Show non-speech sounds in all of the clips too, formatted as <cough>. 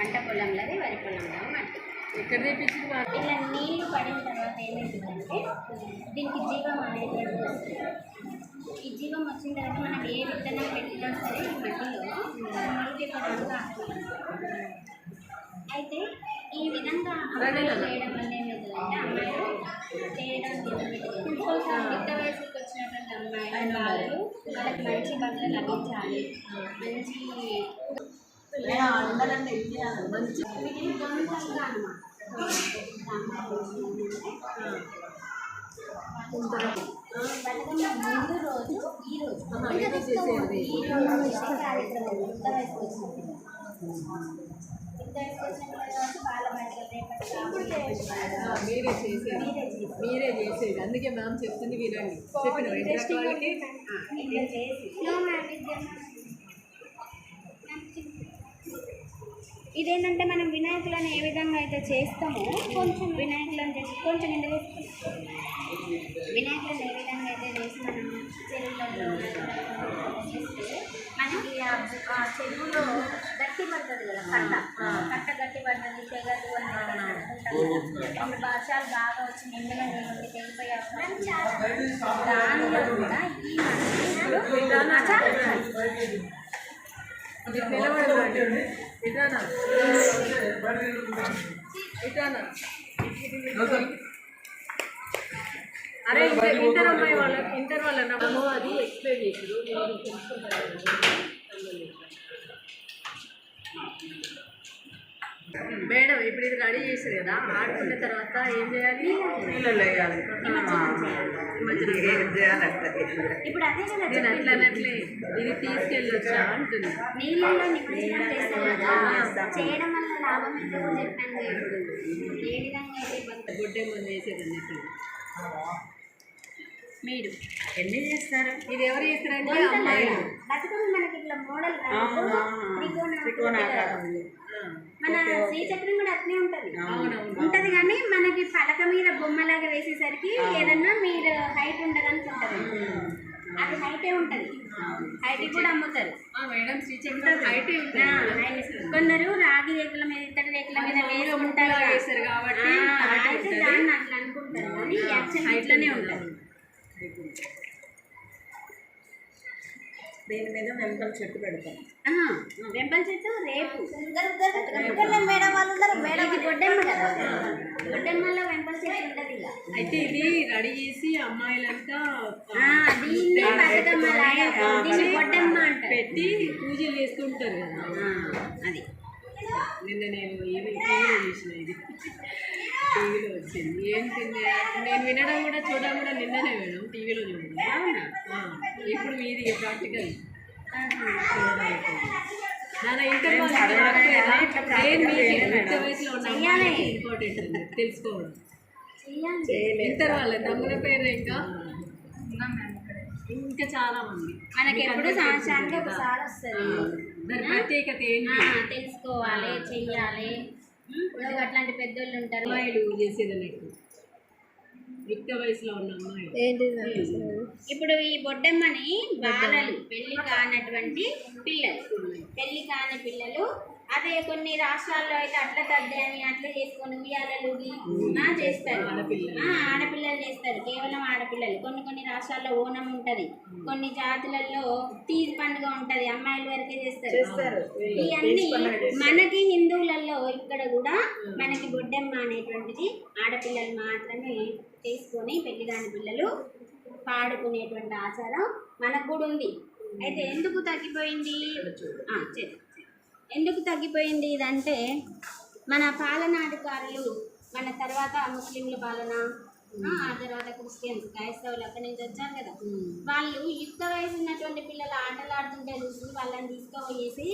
పంట పొలంలోది వరి పొలంలో మట్టి. వాళ్ళు? ఇలా నీళ్ళు పడిన తర్వాత ఏమవుతుందంటే దీనికి జీవం అనేది ఈ జీవం వచ్చిన తర్వాత మనం ఏ విత్తనం పెట్టినా సరే ఈ మట్టిలో ఆస్కారం ఉంది. అయితే ఈ విధంగా అమ్మాయిలు చేయడం వల్ల ఏమవుతుందంటే అమ్మాయిలు చేయడం కొంచెం పెద్ద వయసుకి వచ్చినటువంటి అమ్మాయిలు వాళ్ళు వాళ్ళకి మంచి బట్టలు లభించాలి. మంచి ముందు రోజు ఈ రోజు. ఈ కార్యక్రమం మీరే చేసేది మీరే చేసి మీరే చేసేది. అందుకే మ్యామ్ చెప్తుంది వినండి. చెప్పిన చేసి ఇదేంటంటే మనం వినాయకులను ఏ విధంగా అయితే చేస్తామో కొంచెం వినాయకులను చేసి కొంచెం ఇందులో వినాయకులను ఏ విధంగా అయితే చేసి మనం చెరువులలో మనకి ఆ చెరువులో గట్టి పడుతుంది కదా కట్ట కట్ట గట్టి పడుతుంది తెగదు అని వర్షాలు బాగా వచ్చి నిండుగా నీళ్ళు తెగిపోయాక దానిలో కూడా ఈ ఆ, చాలు, చాలు. ఇది నిలబడదండి ఇటానా ఇటానా అరే ఇంటర్ ఇంటర్ అమ్మాయి వాళ్ళ ఇంటర్ వాళ్ళ నమ్మో అది ఎక్స్ప్లెయిన్ చేసారు నేను తెలుసుకుంటాను మేడం ఇప్పుడు ఇది రెడీ చేసారు కదా ఆడుకున్న తర్వాత ఏం చేయాలి? నీళ్ళలో వేయాలి. ఇప్పుడు అదే కదా నేను అట్లా అనట్లే ఇది తీసుకెళ్ళొచ్చా అంటుంది నీళ్ళలో నిమజ్జనం చేస్తాం కదా. చేయడం వల్ల లాభం చెప్పాను. ఏ విధంగా అయితే వేసేది అన్నట్టు. మీరు ఎన్ని చేస్తారు? ఇది ఎవరు చేస్తారంటే అమ్మాయిలు. బతుకమ్మ మనకి ఇట్లా మోడల్ త్రికోణాకారం మన శ్రీచక్రం కూడా అట్లే ఉంటది. ఉంటది కానీ మనకి పలక మీద బొమ్మలాగా వేసేసరికి ఏదన్నా మీరు హైట్ ఉండదు అనుకుంటారు అది హైటే ఉంటది. హైట్ కూడా అమ్ముతారు. మేడం శ్రీచక్రం హైటే. కొందరు రాగి రేకుల మీద ఇత్తడి రేకుల మీద ముక్కలా వేస్తారు కాబట్టి. దాన్ని అట్లా అనుకుంటారు. కానీ యాక్చువల్ హైట్లోనే ఉంటుంది. దీని మీద వెంపల చెట్టు పెడతాం. ఆ, వెంపల చెట్టు రేపు. మేడం వాళ్ళు మేడం గొడ్డెమ్మ కదా. గొడ్డెమ్మలో వెంపల చెట్టు ఉంటుంది అయితే ఇది రెడీ చేసి అమ్మాయిలంతా ఆ, దీన్ని బతుకమ్మ దీన్ని గొడ్డెమ్మ అంటారు. పెట్టి పూజలు చేసుకుంటారు కదా. ఆ, అది. నిన్న నేను టీవీలో చూసిన ఇది. టీవీలో వచ్చింది. ఏంటి నేను వినడం కూడా చూడడం కూడా నిన్ననే మేడం టీవీలో చూడండి. అవునా? ఇప్పుడు మీది ప్రాక్టికల్. నాన్న ఇంటర్ నేను మీకు ఎంత వయసులో చెయ్యాలి. ఉన్నా ఇంపార్టెంట్ తెలుసుకోవడం. ఇంటర్ వాళ్ళ తమ్ముల పేరు ఇంకా? ఇంకా చాలా మంది. మనకి ఎప్పుడు సంవత్సరానికి ఒకసారి వస్తుంది. దాని ప్రత్యేకత ఏంటి? ఆ, తెలుసుకోవాలి చెయ్యాలి. అట్లాంటి పెద్దోళ్ళు ఉంటారు. అమ్మాయిలు చేసేది అన్నట్టు యుక్త వయసులో ఉన్న అమ్మాయిలు. ఇప్పుడు ఈ బొడ్డమ్మని బాలలు పెళ్ళి కానటువంటి పిల్లలు. పెళ్ళి కాని పిల్లలు అదే కొన్ని రాష్ట్రాల్లో అయితే అట్ల తద్ది అని అట్లా చేసుకొని ఉయ్యాలలు చేస్తారు. ఆడపిల్లలు. చేస్తారు. కేవలం ఆడపిల్లలు. కొన్ని కొన్ని రాష్ట్రాల్లో ఓనం ఉంటది. కొన్ని జాతులలో తీజ్ పండుగ ఉంటది. అమ్మాయిల వరకే చేస్తారు. ఇవన్నీ మనకి హిందువులలో ఇక్కడ కూడా మనకి బొడ్డమ్మ అనేటువంటిది ఆడపిల్లలు మాత్రమే చేసుకొని పెళ్ళి కాని పిల్లలు పాడుకునేటువంటి ఆచారం మనకు కూడా ఉంది. అయితే ఎందుకు తగ్గిపోయింది? చెప్పు. ఎందుకు తగ్గిపోయింది ఇదంటే మన పాలనాధికారులు మన తర్వాత ముస్లింల పాలన ఆ, తర్వాత క్రిస్టియన్స్ క్రైస్తవులు అక్కడి నుంచి వచ్చారు కదా. వాళ్ళు యుక్త వయసు ఉన్నటువంటి పిల్లలు ఆటలు ఆడుతుంటే చూసి వాళ్ళని తీసుకుపోయేసి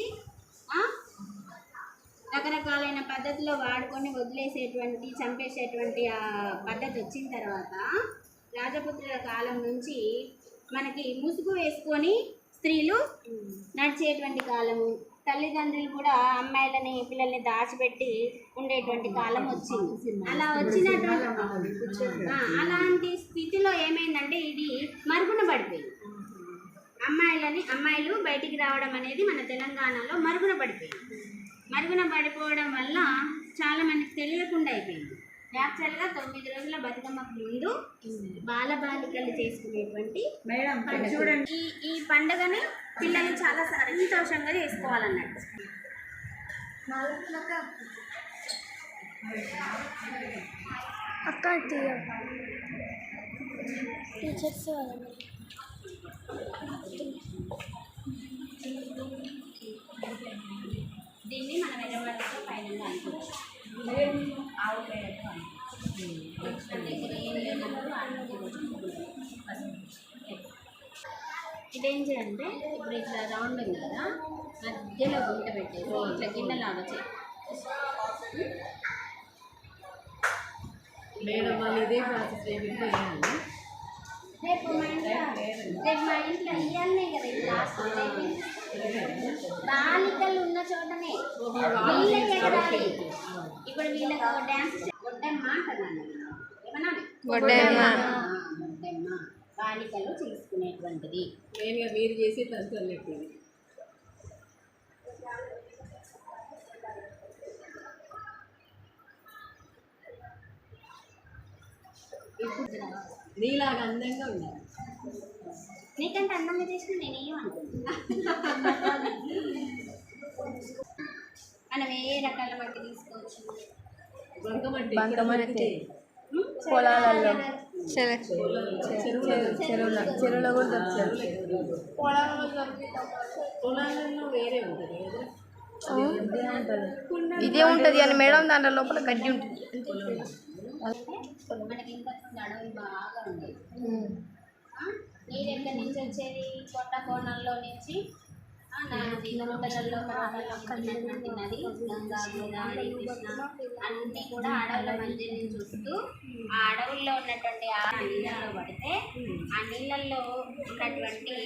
రకరకాలైన పద్ధతిలో వాడుకొని వదిలేసేటువంటి చంపేసేటువంటి ఆ పద్ధతి వచ్చిన తర్వాత రాజపుత్రుల కాలం నుంచి మనకి ముసుగు వేసుకొని స్త్రీలు నడిచేటువంటి కాలము. తల్లిదండ్రులు కూడా అమ్మాయిలని పిల్లల్ని దాచిపెట్టి ఉండేటువంటి కాలం వచ్చింది. అలా వచ్చినటువంటి అలాంటి స్థితిలో ఏమైందంటే ఇది మరుగున పడిపోయింది. అమ్మాయిలని అమ్మాయిలు బయటికి రావడం అనేది మన తెలంగాణలో మరుగున పడిపోయింది. మరుగున పడిపోవడం వల్ల చాలా మందికి తెలియకుండా అయిపోయింది. యాక్చువల్గా తొమ్మిది రోజుల బతుకమ్మకు ముందు బాలబాలికలు చేసుకునేటువంటి. చూడండి. ఈ ఈ పండుగని పిల్లలు చాలా సంతోషంగా చేసుకోవాలన్నట్టు. అక్క తీయ. టీచర్స్ ఇదేం చేయాలంటే ఇప్పుడు ఇట్లా రౌండ్ ఉంది కదా మధ్యలో గుంట పెట్టేసి ఇట్లా గిన్నెలాగా చేయాలి మేడం ఇదే ప్రాసెస్ రేపు మా ఇంట్లో రేపు మా ఇంట్లో ఇయ్యాలనే కదా ఇది లాస్ట్ బాలికలు ఉన్న చోటనే వీళ్ళే ఎగరాలి ఇప్పుడు వీళ్ళకి డ్యాన్స్ గొడ్డమ్మ గొడ్డెమ్మ. గొడ్డమ్మ బాలికలు చేసుకునేటువంటిది. మెయిన్గా మీరు చేసి చెప్పింది నీలాగా అందంగా ఉండాలి. నీకంటే అందంగా చేసిన నేనేం అనుకుంటున్నా. <laughs> మనం ఏ రకాల మట్టి తీసుకోవచ్చు? బంకమట్టి. బంకమట్టి. పొలాలలో. చెరువులో. చెరువుల. చెరువులో కూడా పొలాలలో వేరే ఉంటుంది ఇదే ఉంటుంది అని మేడం దాంట్లో లోపల గడ్డి ఉంటుంది. మనకి ఇంకా అడవి బాగా ఉంది ఆ, నీరు ఎక్కడి నుంచి వచ్చేది? కొట్ట కోణంలో నుంచి? ఆ, నది గంగా గోదావరి కృష్ణ అన్నీ కూడా అడవుల మధ్య చూస్తూ ఆ అడవుల్లో ఉన్నటువంటి ఆ నీళ్ళల్లో పడితే ఆ నీళ్ళల్లో ఉన్నటువంటి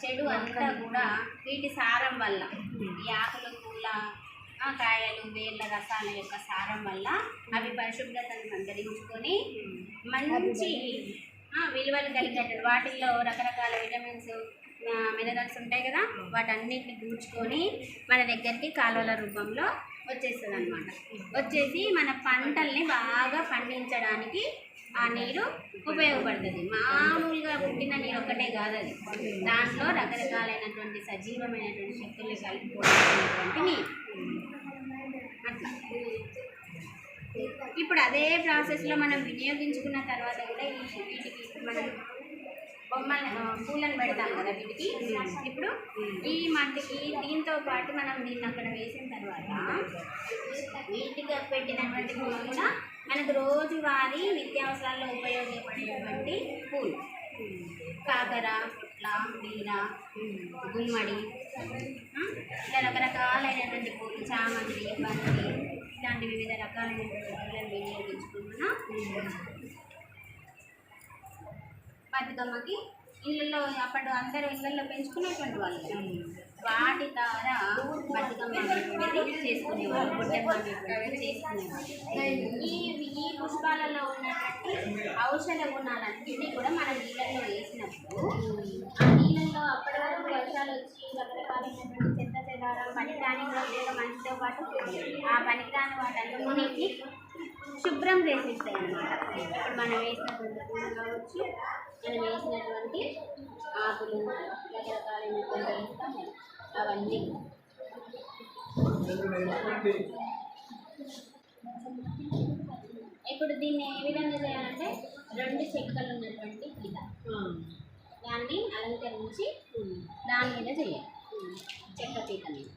చెడు అంతా కూడా వీటి సారం వల్ల ఈ ఆకులు పూల కాయలు వేర్ల రసాల యొక్క సారం వల్ల అవి పరిశుభ్రతను సంతరించుకొని మంచి విలువలు కలిగేటట్టు వాటిల్లో రకరకాల విటమిన్స్ మినరల్స్ ఉంటాయి కదా వాటన్నిటిని కూర్చుకొని మన దగ్గరికి కాలువల రూపంలో వచ్చేస్తుంది అనమాట వచ్చేసి మన పంటల్ని బాగా పండించడానికి ఆ నీరు ఉపయోగపడుతుంది. మామూలుగా పుట్టిన నీరు ఒక్కటే కాదు అది. దాంట్లో రకరకాలైనటువంటి సజీవమైనటువంటి శక్తులు కలిపిపోయినటువంటి నీరు. అట్లా. ఇప్పుడు అదే ప్రాసెస్లో మనం వినియోగించుకున్న తర్వాత కూడా ఈ వీటికి మనం బొమ్మల పూలను పెడతాం కదా వీటికి. ఇప్పుడు ఈ మట్టికి దీంతో పాటు మనం దీన్ని అక్కడ వేసిన తర్వాత వీటికి పెట్టినటువంటి పూలు కూడా మనకు రోజువారీ నిత్యావసరాల్లో ఉపయోగపడేటువంటి పూలు. కాకర పుట్ల బీర గుమ్మడి ఇలా రకరకాలైనటువంటి పూలు చామంతి బంతి ఇలాంటి వివిధ రకాలైనటువంటి పూలను వినియోగించుకుంటున్నాం బతుకమ్మకి ఇళ్ళల్లో అప్పుడు అందరూ ఇళ్ళల్లో పెంచుకునేటువంటి వాళ్ళు. వాటి ద్వారా బతుకమ్మ అనేటువంటిది చేసుకునేవాళ్ళు చేసుకునేవాళ్ళు ఈ ఈ పుష్పాలలో ఉన్నటువంటి ఔషధ గుణాలన్నింటినీ కూడా మనం నీళ్ళల్లో వేసినప్పుడు ఆ నీళ్ళల్లో అప్పటి వరకు వర్షాలు వచ్చి రకరకాలైనటువంటి చెత్త చెదారం పనికిరాని కూడా మంచితో పాటు ఆ పనికిరాని వాటన్నిటిని శుభ్రం చేసేస్తాయి అన్నమాట ఇప్పుడు మనం వేసినటువంటి పూలు కావచ్చు మనం వేసినటువంటి ఆకులు రకరకాలైనటువంటి అవన్నీ. ఇప్పుడు దీన్ని ఏ విధంగా చేయాలంటే రెండు చెక్కలు ఉన్నటువంటి గీత దాన్ని అలంకరించి దాని మీద చేయాలి. చెక్క పీత మీద.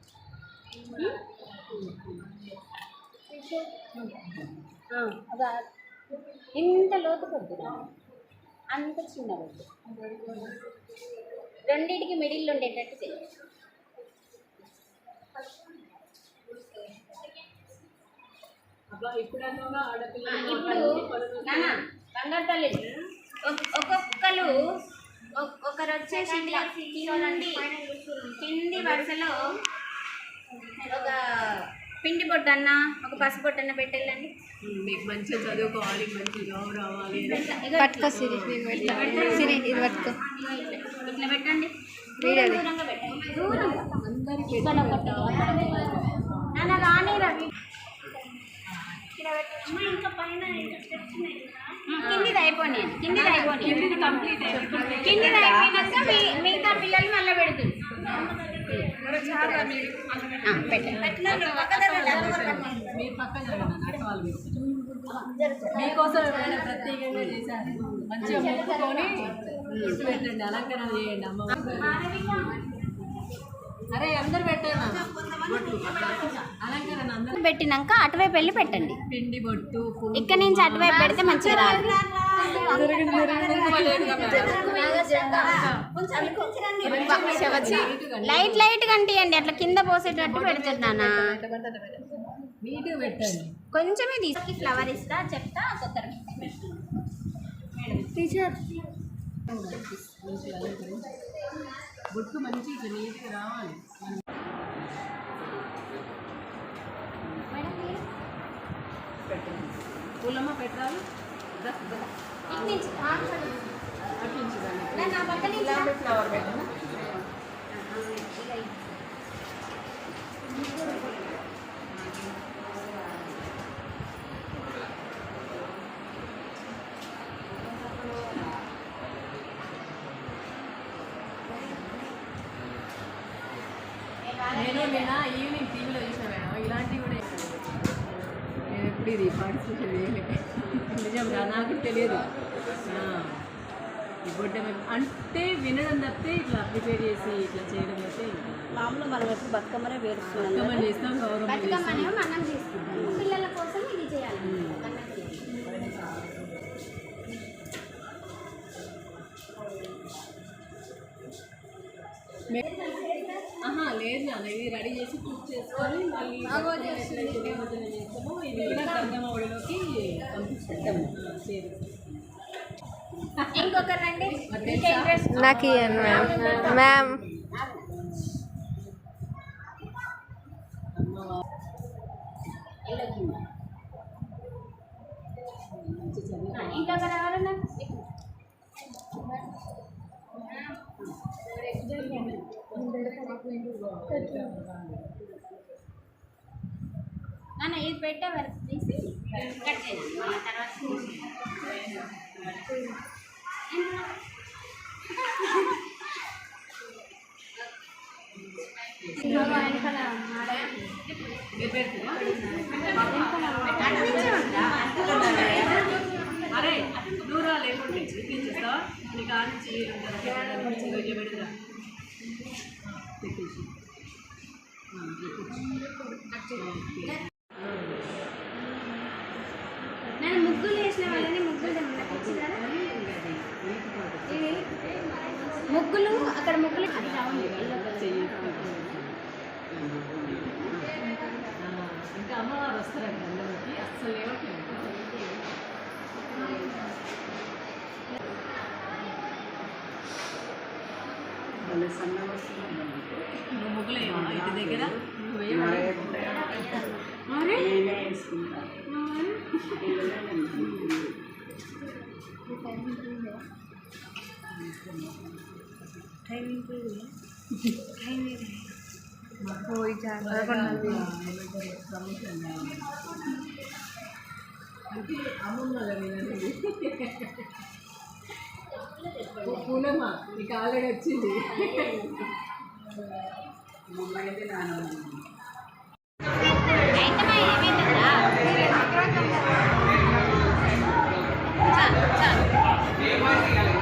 ఇంత లోతు కొద్దు అంత చిన్న కొద్దు రెండింటికి మిడిల్ ఉండేటట్టు చేయాలి ఇప్పుడు బంగారు తల్లి ఒక్- ఒక్కొక్కరు ఒక్- ఒకరు వచ్చేసి చూడండి కింది వరుసలో ఒక పిండి బొట్టన్న ఒక పసుపు బొట్టన్న పెట్టెళ్ళండి మీకు మంచిగా చదువుకోవాలి మంచి జాబ్ రావాలి. పట్టుకో సిరి నేను పెడతా సిరి ఇది పట్టుకో ఇట్లా ఇట్లా పెట్టండి. దూరంగా దూరంగా అందరికి. కిందిది అయిపోయి కిందిది అయిపోయి కిందిది కంప్లీట్ అయిపోయినాక మీ- మిగతా పిల్లలు మళ్ళీ పెడుతుంది ఆ, పెట్టండి మీ పక్క జరగండి అక్క వాళ్ళు మీకోసం ఏమైనా ప్రత్యేకంగా చేశారు? మంచిగా మొక్కుకొని పెట్టండి అలంకరణ చేయండి అమ్మ అరే అందరు అలంకరణ అందరు. పెట్టినాక అటువైపు వెళ్ళి పెట్టండి. పిండి బొట్టు ఇక్కడ నుంచి అటువైపు పెడితే మంచిగా రాదు. లైట్ లైట్ కంటియండి అట్లా కింద పోసేటట్టు పెడుతున్నానా కొంచెమే తీసుకు ఫ్లవర్ ఇస్తా చెప్తా కొత్త టీచర్. బొట్టు మంచి నీట్గా రావాలి పూలమ్మ పెట్టాలి నేను నిన్న ఈవినింగ్ టీవీలో చూసాను మేడం. ఇలాంటివి కూడా ఎప్పుడు ఇది పార్టిసిపేషన్ చేయలేదు నాకు తెలియదు. మీద- అంటే వినడం తప్పితే ఇట్లా ప్రిపేర్ చేసి ఇట్లా చేయడం అయితే మామూలు మనం ఎప్పుడు బతుకమ్మనే వేరుస్తున్నాం బతుకమ్మ చేస్తాం గౌరవం పిల్లల కోసం ఇది చేయాలి. లేదు నాన్న ఇది రెడీ చేసి కుక్ చేసుకొని మళ్ళీ ఎట్లయితే నిమజ్జనం చేస్తామో. ఇది కూడా గంగమ్మ ఒడిలోకి పంపిస్తాం ఆ, సరే ఇంకొకరు రండి. మరి ఇంకా ఇంట్రెస్ట్ నాకు మ్యామ్. మ్యామ్ అమ్మవారు మంచి చదువు ఇంకొకరు ఎవరన్నా ఇది పెట్టే వరకు తీసి కట్ మళ్ళీ తర్వాత? అరే దూరా లేకుంటే నీకు ఇట్లా పెడతా ఆ, పెట్టేసి. ఓకే. నేను ముగ్గులు వేసిన వాళ్ళని ముగ్గులు ముగ్గులు అక్కడ ముగ్గులు ఇంకా అమ్మవారు వస్తారంట అందరికి. అస్సలు నువ్వు ముగ్గులు వేయవా ఇంటి దగ్గర? నువ్వు వేయవా? మరి? నేనే వేసుకుంటాను. పూలమ్మ నీకు ఆల్రెడీ వచ్చింది. <laughs> మమ్మల్ని నాన్న Thank you.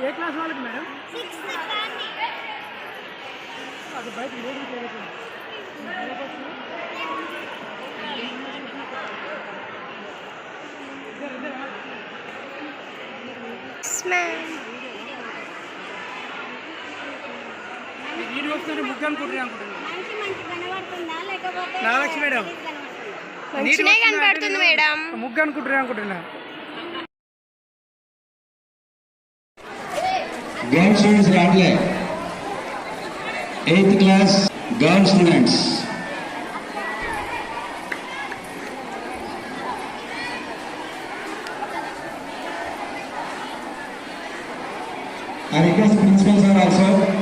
ఏ క్లాస్ వాళ్ళకి మేడం? అది బయట లేదు లేకపోతే నాగలక్ష్మి మేడం. ముగ్గు అనుకుంటున్నా అనుకుంటున్నా. Girl students Radley. 8th class girl students. I request principal sir also